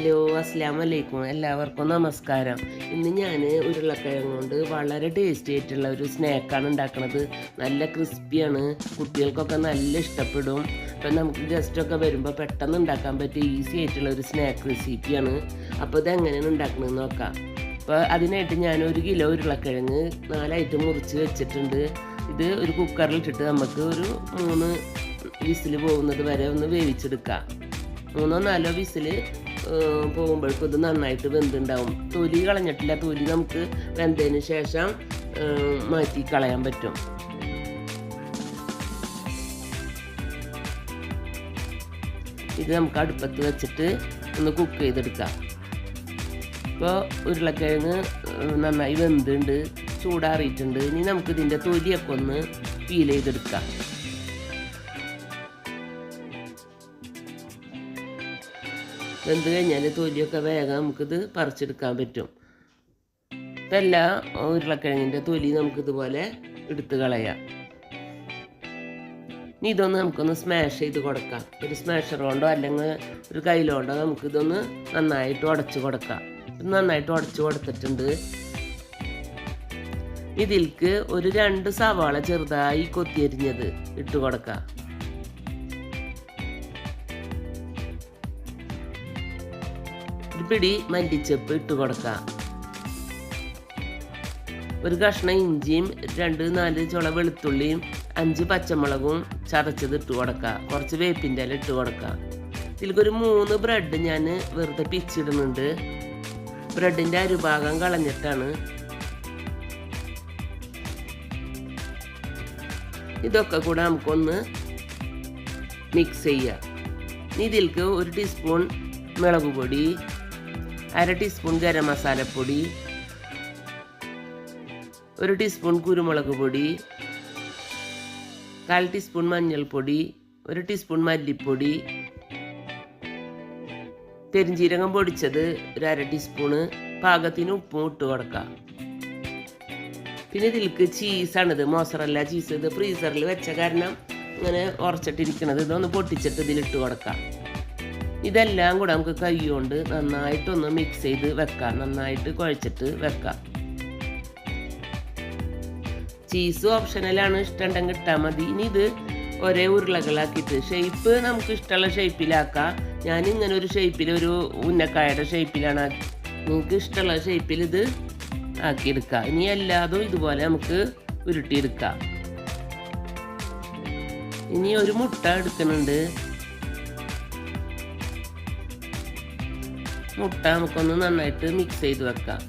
Hello അസ്സാം വലൈക്കും എല്ലാവർക്കും നമസ്കാരം. ഇന്ന് ഞാൻ ഉരുളക്കിഴങ്ങ് കൊണ്ട് വളരെ ടേസ്റ്റി ആയിട്ടുള്ള ഒരു സ്നാക്കാണ് ഉണ്ടാക്കുന്നത് നല്ല ക്രിസ്പിയാണ്. കുട്ടികൾക്കൊക്കെ നല്ല ഇഷ്ടപ്പെടും. അപ്പം നമുക്ക് ഗസ്റ്റൊക്കെ വരുമ്പോൾ പെട്ടെന്ന് ഉണ്ടാക്കാൻ പറ്റിയ ഈസി ആയിട്ടുള്ള ഒരു സ്നാക്ക് റെസിപ്പിയാണ് അപ്പോൾ ഇത് എങ്ങനെയാണ് ഉണ്ടാക്കണമെന്ന് നോക്കാം. അപ്പോൾ അതിനായിട്ട് ഞാൻ ഒരു കിലോ ഉരുളക്കിഴങ്ങ് നാലായിട്ട് മുറിച്ച് വെച്ചിട്ടുണ്ട്. ഇത് ഒരു കുക്കറിൽ ഇട്ടിട്ട് നമുക്ക് ഒരു മൂന്ന് വിസിൽ പോകുന്നത് വരെ ഒന്ന് വേവിച്ചെടുക്കാം. മൂന്നോ നാലോ വിസിൽ പോകുമ്പോഴേക്കും ഇത് നന്നായിട്ട് വെന്തുണ്ടാവും. തൊലി കളഞ്ഞിട്ടില്ല. തൊലി നമുക്ക് വെന്തതിന് ശേഷം മാറ്റി കളയാൻ പറ്റും. ഇത് നമുക്ക് അടുപ്പത്ത് വെച്ചിട്ട് ഒന്ന് കുക്ക് ചെയ്തെടുക്കാം. ഇപ്പോൾ ഉരുളക്കിഴങ്ങ് നന്നായി വെന്തുണ്ട് ചൂടാറിയിട്ടുണ്ട്. ഇനി നമുക്ക് ഇതിന്റെ തൊലിയൊക്കെ ഒന്ന് പീൽ ചെയ്തെടുക്കാം. വെന്ത് കഴിഞ്ഞാൽ തൊലിയൊക്കെ വേഗം നമുക്കിത് പറിച്ചെടുക്കാൻ പറ്റും. ഇപ്പം എല്ലാ ഉരുളക്കിഴങ്ങിന്റെ തൊലി നമുക്കിതുപോലെ എടുത്ത് കളയാം. ഇനി ഇതൊന്ന് നമുക്കൊന്ന് സ്മാഷ് ചെയ്ത് കൊടുക്കാം. ഒരു സ്മാഷർ കൊണ്ടോ അല്ലെങ്കിൽ ഒരു കയ്യിലോണ്ടോ നമുക്കിതൊന്ന് നന്നായിട്ട് ഉടച്ച് കൊടുക്കാം. നന്നായിട്ട് ഉടച്ച് കൊടുത്തിട്ടുണ്ട്. ഇതിൽക്ക് ഒരു രണ്ട് സവാള ചെറുതായി കൊത്തിയരിഞ്ഞത് ഇട്ട് കൊടുക്കാം. പിടി മല്ലിച്ചപ്പ് ഇട്ട് കൊടുക്കുക ഒരു കഷ്ണം ഇഞ്ചിയും രണ്ട് നാല് ചുള വെളുത്തുള്ളിയും അഞ്ച് പച്ചമുളകും ചതച്ചത് ഇട്ട് കൊടുക്കുക കുറച്ച് വേപ്പിന്റെ ഇല ഇട്ട് കൊടുക്കുക ഇതിലേക്കൊരു മൂന്ന് ബ്രെഡ് ഞാൻ വെറുതെ പിച്ചിടുന്നുണ്ട്. ബ്രെഡിന്റെ അരുഭാഗം കളഞ്ഞിട്ടാണ്. ഇതൊക്കെ കൂടെ നമുക്കൊന്ന് മിക്സ് ചെയ്യാം. ഇതിലേക്ക് ഒരു ടീസ്പൂൺ മുളക് പൊടി അര ടീസ്പൂൺ ഗരം മസാലപ്പൊടി ഒരു ടീസ്പൂൺ കുരുമുളക് പൊടി കാൽ ടീസ്പൂൺ മഞ്ഞൾപ്പൊടി ഒരു ടീസ്പൂൺ മല്ലിപ്പൊടി പെരിഞ്ചീരകം പൊടിച്ചത് ഒരു അര ടീസ്പൂണ് പാകത്തിന് ഉപ്പും ഇട്ട് കൊടുക്കാം. പിന്നെ ഇതിലേക്ക് ചീസാണിത് മോസറല്ല ചീസ് ഇത് ഫ്രീസറിൽ വെച്ച കാരണം ഇങ്ങനെ ഉറച്ചിട്ടിരിക്കണത് ഇതൊന്ന് പൊട്ടിച്ചിട്ട് ഇതിലിട്ട് കൊടുക്കാം. ഇതെല്ലാം കൂടെ നമുക്ക് കൈകൊണ്ട് നന്നായിട്ടൊന്ന് മിക്സ് ചെയ്ത് വെക്കാം. നന്നായിട്ട് കുഴച്ചിട്ട് വെക്കാം. ചീസ് ഓപ്ഷണലാണ് ഇഷ്ടമുണ്ടെങ്കിൽ ഇട്ടാൽ മതി. ഇനി ഇത് ഒരേ ഉരുളകളാക്കിയിട്ട് ഷേപ്പ് നമുക്ക് ഇഷ്ടമുള്ള ഷേപ്പിലാക്കാം ഞാൻ ഇങ്ങനെ ഒരു ഷേപ്പിൽ ഒരു ഉന്നക്കായുടെ ഷേപ്പിലാണ് നിങ്ങൾക്ക് ഇഷ്ടമുള്ള ഷേപ്പിൽ ഇത് ആക്കിയെടുക്കാം. ഇനി എല്ലാതും ഇതുപോലെ നമുക്ക് ഉരുട്ടിയെടുക്കാം. ഇനി ഒരു മുട്ട എടുക്കുന്നുണ്ട്. മുട്ട നമുക്കൊന്ന് നന്നായിട്ട് മിക്സ് ചെയ്ത് വെക്കാം.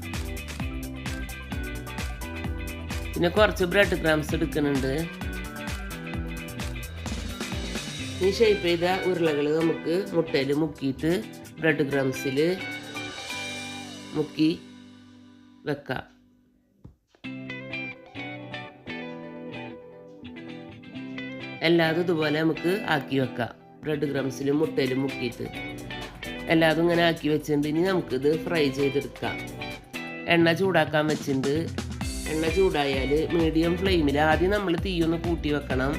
പിന്നെ കുറച്ച് ബ്രെഡ് ക്രംസ് എടുക്കുന്നുണ്ട്. ഈ ഷേപ്പ് ചെയ്ത ഉരുളകൾ നമുക്ക് മുട്ടയിൽ മുക്കിയിട്ട് ബ്രെഡ് ക്രംസിൽ മുക്കി വെക്കാം. എല്ലാതും ഇതുപോലെ നമുക്ക് ആക്കി വെക്കാം. ബ്രെഡ് ക്രംസിലും മുട്ടയിലും മുക്കിയിട്ട്. എല്ലാതും ഇങ്ങനെ ആക്കി വെച്ചിട്ടുണ്ട്. ഇനി നമുക്കിത് ഫ്രൈ ചെയ്തെടുക്കാം. എണ്ണ ചൂടാക്കാൻ വെച്ചിട്ടുണ്ട്. എണ്ണ ചൂടായാൽ മീഡിയം ഫ്ലെയിമിൽ ആദ്യം നമ്മൾ തീയൊന്ന് കൂട്ടി വെക്കണം.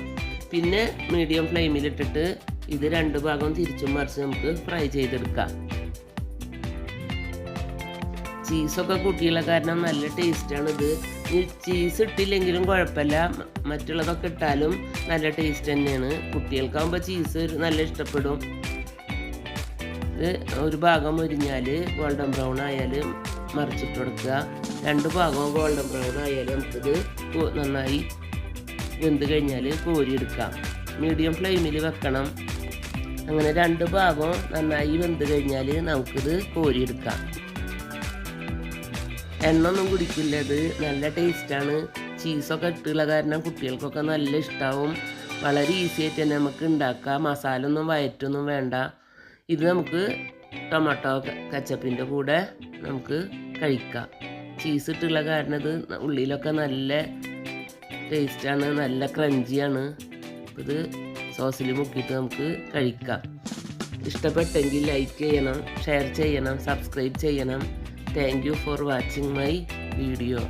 പിന്നെ മീഡിയം ഫ്ലെയിമിലിട്ടിട്ട് ഇത് രണ്ട് ഭാഗം തിരിച്ചും മറിച്ച് നമുക്ക് ഫ്രൈ ചെയ്തെടുക്കാം. ചീസൊക്കെ കൂട്ടിയുള്ള കാരണം നല്ല ടേസ്റ്റാണ് ഇത്. ഈ ചീസ് ഇട്ടില്ലെങ്കിലും കുഴപ്പമില്ല. മറ്റുള്ളതൊക്കെ ഇട്ടാലും നല്ല ടേസ്റ്റ് തന്നെയാണ്. കുട്ടികൾക്കാകുമ്പോൾ ചീസ് നല്ല ഇഷ്ടപ്പെടും. ഒരു ഭാഗം മുരിഞ്ഞാൽ ഗോൾഡൻ ബ്രൗൺ ആയാൽ മറിച്ചിട്ട് കൊടുക്കുക. രണ്ട് ഭാഗവും ഗോൾഡൻ ബ്രൗൺ ആയാൽ നമുക്കിത് നന്നായി വെന്ത് കഴിഞ്ഞാൽ കോരിയെടുക്കാം. മീഡിയം ഫ്ലെയിമിൽ വെക്കണം. അങ്ങനെ രണ്ട് ഭാഗവും നന്നായി വെന്ത് കഴിഞ്ഞാൽ നമുക്കിത് കോരിയെടുക്കാം. എണ്ണ ഒന്നും കുടിക്കില്ല. ഇത് നല്ല ടേസ്റ്റാണ് ചീസൊക്കെ ഇട്ടുള്ള കാരണം കുട്ടികൾക്കൊക്കെ നല്ല ഇഷ്ടാവും. വളരെ ഈസി ആയിട്ട് തന്നെ നമുക്ക് ഉണ്ടാക്കാം. മസാല ഒന്നും വയറ്റൊന്നും വേണ്ട. ഇത് നമുക്ക് ടൊമാറ്റോ കച്ചപ്പിന്റെ കൂടെ നമുക്ക് കഴിക്കാം. ചീസ് ഇട്ടുള്ള കാരണം ഇത് ഉള്ളിലൊക്കെ നല്ല ടേസ്റ്റാണ് നല്ല ക്രഞ്ചിയാണ് ഇത് സോസിൽ മുക്കിയിട്ട് നമുക്ക് കഴിക്കാം. ഇഷ്ടപ്പെട്ടെങ്കിൽ ലൈക്ക് ചെയ്യണം ഷെയർ ചെയ്യണം സബ്സ്ക്രൈബ് ചെയ്യണം. Thank you for watching my video